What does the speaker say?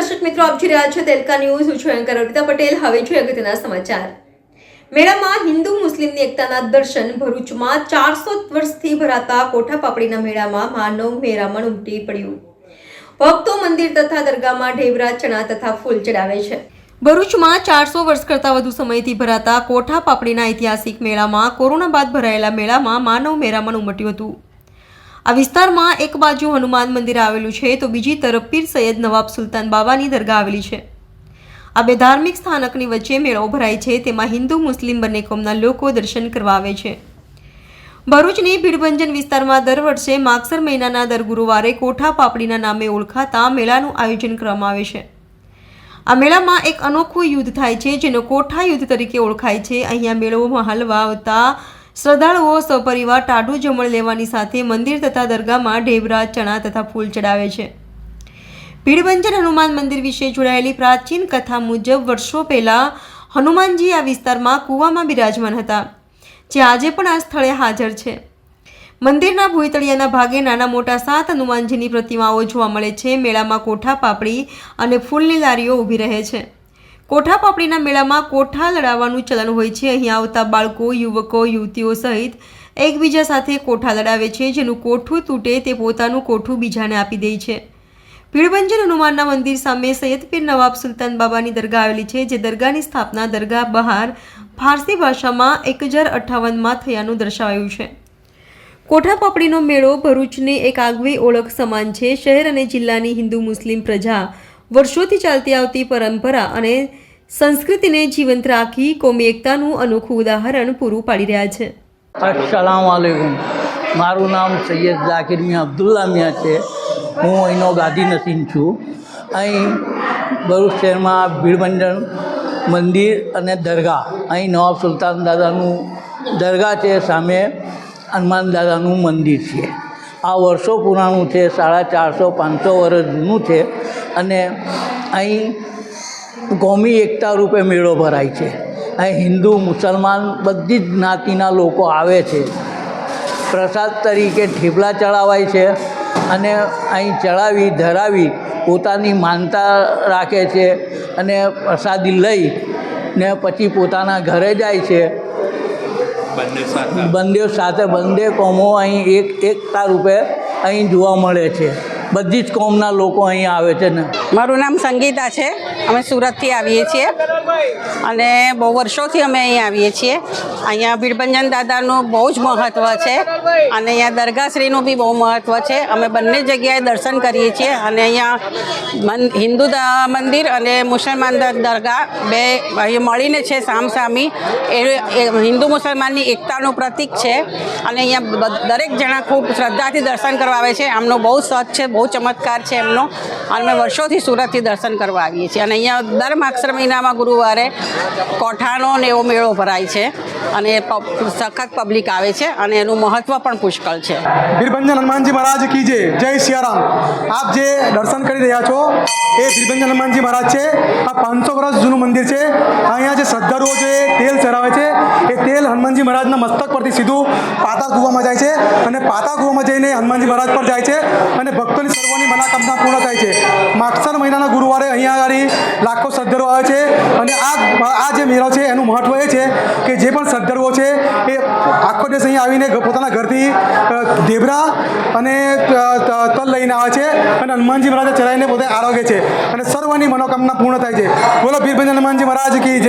દર્શક મિત્રો, આપ જોઈ રહ્યા છો તેલકા ન્યૂઝ. હું છું એન્કર અર્પિતા પટેલ. હવે જોઈએ અગત્યના સમાચાર. મેળામાં હિન્દુ મુસ્લિમની એકતાના દર્શન ભરૂચમાં ચારસો વર્ષથી ભરાતા કોઠા પાપડીના મેળામાં માનવ મેરામણ ઉમટી પડ્યું. ભક્તો મંદિર તથા દરગાહમાં ઢેબરા, ચણા તથા ફૂલ ચડાવે છે. ભરૂચમાં ચારસો વર્ષ કરતાં વધુ સમયથી ભરાતા કોઠા પાપડીના ઐતિહાસિક મેળામાં કોરોના બાદ ભરાયેલા મેળામાં માનવ મેરામણ ઉમટ્યું હતું. આ વિસ્તારમાં એક બાજુ હનુમાન મંદિર આવેલું છે, તો બીજી તરફ પીર સૈયદ નવાબ સુલતાન બાબાની દરગાહ આવેલી છે. આ બે ધાર્મિક સ્થાનકની વચ્ચે મેળો ભરાય છે, તેમાં હિન્દુ, મુસ્લિમ બંને કોમના લોકો દર્શન કરવા આવે છે. ભરૂચની ભીડભંજન વિસ્તારમાં દર વર્ષે માગસર મહિનાના દર ગુરુવારે કોઠા પાપડીના નામે ઓળખાતા મેળાનું આયોજન કરવામાં આવે છે. આ મેળામાં એક અનોખું યુદ્ધ થાય છે, જેનો કોઠા યુદ્ધ તરીકે ઓળખાય છે. અહીંયા મેળો મહાલવા આવતા શ્રદ્ધાળુઓ સપરિવાર ટાઢું જમણ લેવાની સાથે મંદિર તથા દરગાહમાં ઢેબરા ચણા તથા ફૂલ ચડાવે છે. ભીડભંજન હનુમાન મંદિર વિશે જોડાયેલી પ્રાચીન કથા મુજબ વર્ષો પહેલાં હનુમાનજી આ વિસ્તારમાં કૂવામાં બિરાજમાન હતા, જે આજે પણ આ સ્થળે હાજર છે. મંદિરના ભૂતળિયાના ભાગે નાના મોટા સાત હનુમાનજીની પ્રતિમાઓ જોવા મળે છે. મેળામાં કોઠા, પાપડી અને ફૂલની લારીઓ ઊભી રહે છે. કોઠા પાપડીના મેળામાં કોઠા લડાવવાનું ચલણ હોય છે. અહીં આવતા બાળકો, યુવકો, યુવતીઓ સહિત એકબીજા સાથે કોઠા લડાવે છે. જેનું કોઠું તૂટે તે પોતાનું કોઠું બીજાને આપી દે છે. ભીડભંજન હનુમાનના મંદિર સામે સૈયદપીર નવાબ સુલતાન બાબાની દરગાહ આવેલી છે, જે દરગાહની સ્થાપના દરગાહ બહાર ફારસી ભાષામાં એક હજાર અઠ્ઠાવનમાં થયાનું દર્શાવાયું છે. કોઠા પાપડીનો મેળો ભરૂચની એક આગવી ઓળખ સમાન છે. શહેર અને જિલ્લાની હિન્દુ મુસ્લિમ પ્રજા વર્ષોથી ચાલતી આવતી પરંપરા અને સંસ્કૃતિને જીવંત રાખી કોમી એકતાનું અનોખું ઉદાહરણ પૂરું પાડી રહ્યા છે. અસલામ વાલેકુમ. મારું નામ સૈયદ ઝાકિર મિયા અબ્દુલ્લા મિયા છે. હું અહીંનો ગાદી નસીન છું. અહીં ભરૂચ શહેરમાં ભીડભંજન મંદિર અને દરગાહ. અહીં નવાબ સુલતાન દાદાનું દરગાહ છે, સામે હનુમાન દાદાનું મંદિર છે. આ વર્ષો પુરાણું છે, સાડા ચારસો પાંચસો વર્ષ જૂનું છે. અને અહીં કોમી એકતા રૂપે મેળો ભરાય છે. અહીં હિન્દુ મુસલમાન બધી જ જ્ઞાતિના લોકો આવે છે. પ્રસાદ તરીકે ઠેપલા ચડાવાય છે અને અહીં ચડાવી ધરાવી પોતાની માનતા રાખે છે અને પ્રસાદી લઈ ને પછી પોતાના ઘરે જાય છે. બંને સાથે બંને કોમો અહીં એક એકતા રૂપે અહીં જોવા મળે છે. બધી જ કોમના લોકો અહીં આવે છે ને. મારું નામ સંગીતા છે. અમે સુરતથી આવીએ છીએ. અને બહુ વર્ષોથી અમે અહીં આવીએ છીએ. અહીંયા ભીડભંજન દાદાનું બહુ જ મહત્ત્વ છે. અને અહીંયા દરગાહશ્રીનું બી બહુ મહત્ત્વ છે. અમે બંને જગ્યાએ દર્શન કરીએ છીએ. અને અહીંયા હિન્દુ મંદિર અને મુસલમાન દરગાહ બે મળીને છે સામસામી. એ હિન્દુ મુસલમાનની એકતાનું પ્રતીક છે. અને અહીંયા દરેક જણા ખૂબ શ્રદ્ધાથી દર્શન કરવા આવે છે. આમનો બહુ સત છે, બહુ ચમત્કાર છે એમનો. અને અમે વર્ષોથી સુરતથી દર્શન કરવા આવીએ છીએ. અને અહીંયા દર માગસર મહિનામાં ગુરુવારે કોઠાનો ને એવો મેળો ભરાય છે. અને સખત પબ્લિક આવે છે અને એનું મહત્ત્વ પણ પુષ્કળ છે. બીરભંજન હનુમાનજી મહારાજ કી જય. જય સિયારામ. આપ જે દર્શન કરી રહ્યા છો, એ બીરભંજન હનુમાનજી મહારાજ છે. આ પાંચસો વર્ષ જૂનું મંદિર છે. અહીંયા જે શ્રદ્ધાળુઓ છે તેલ ચડાવે છે. એ તેલ હનુમાનજી મહારાજના મસ્તક પરથી સીધું પાતા કૂવામાં જાય છે અને પાતા કૂવામાં જઈને હનુમાનજી મહારાજ પર જાય છે અને ભક્તોની સર્વની મનાકામના પૂર્ણ થાય છે. માગસર મહિનાના ગુરુવારે અહીંયા આગળ લાખો શ્રદ્ધાળુઓ આવે છે અને આ આ જે મેળો છે, એનું મહત્વ એ છે કે જે પણ શ્રદ્ધાળુઓ છે. એ આખો દિવસ અહીં આવીને પોતાના ઘરથી અ, અને તલ લઈને આવે છે અને હનુમાનજી મહારાજે ચડાવીને પોતે આરોગે છે. અને સર્વની મનોકામના પૂર્ણ થાય છે. બોલો ભીરભંજન હનુમાનજી મહારાજ કી જય.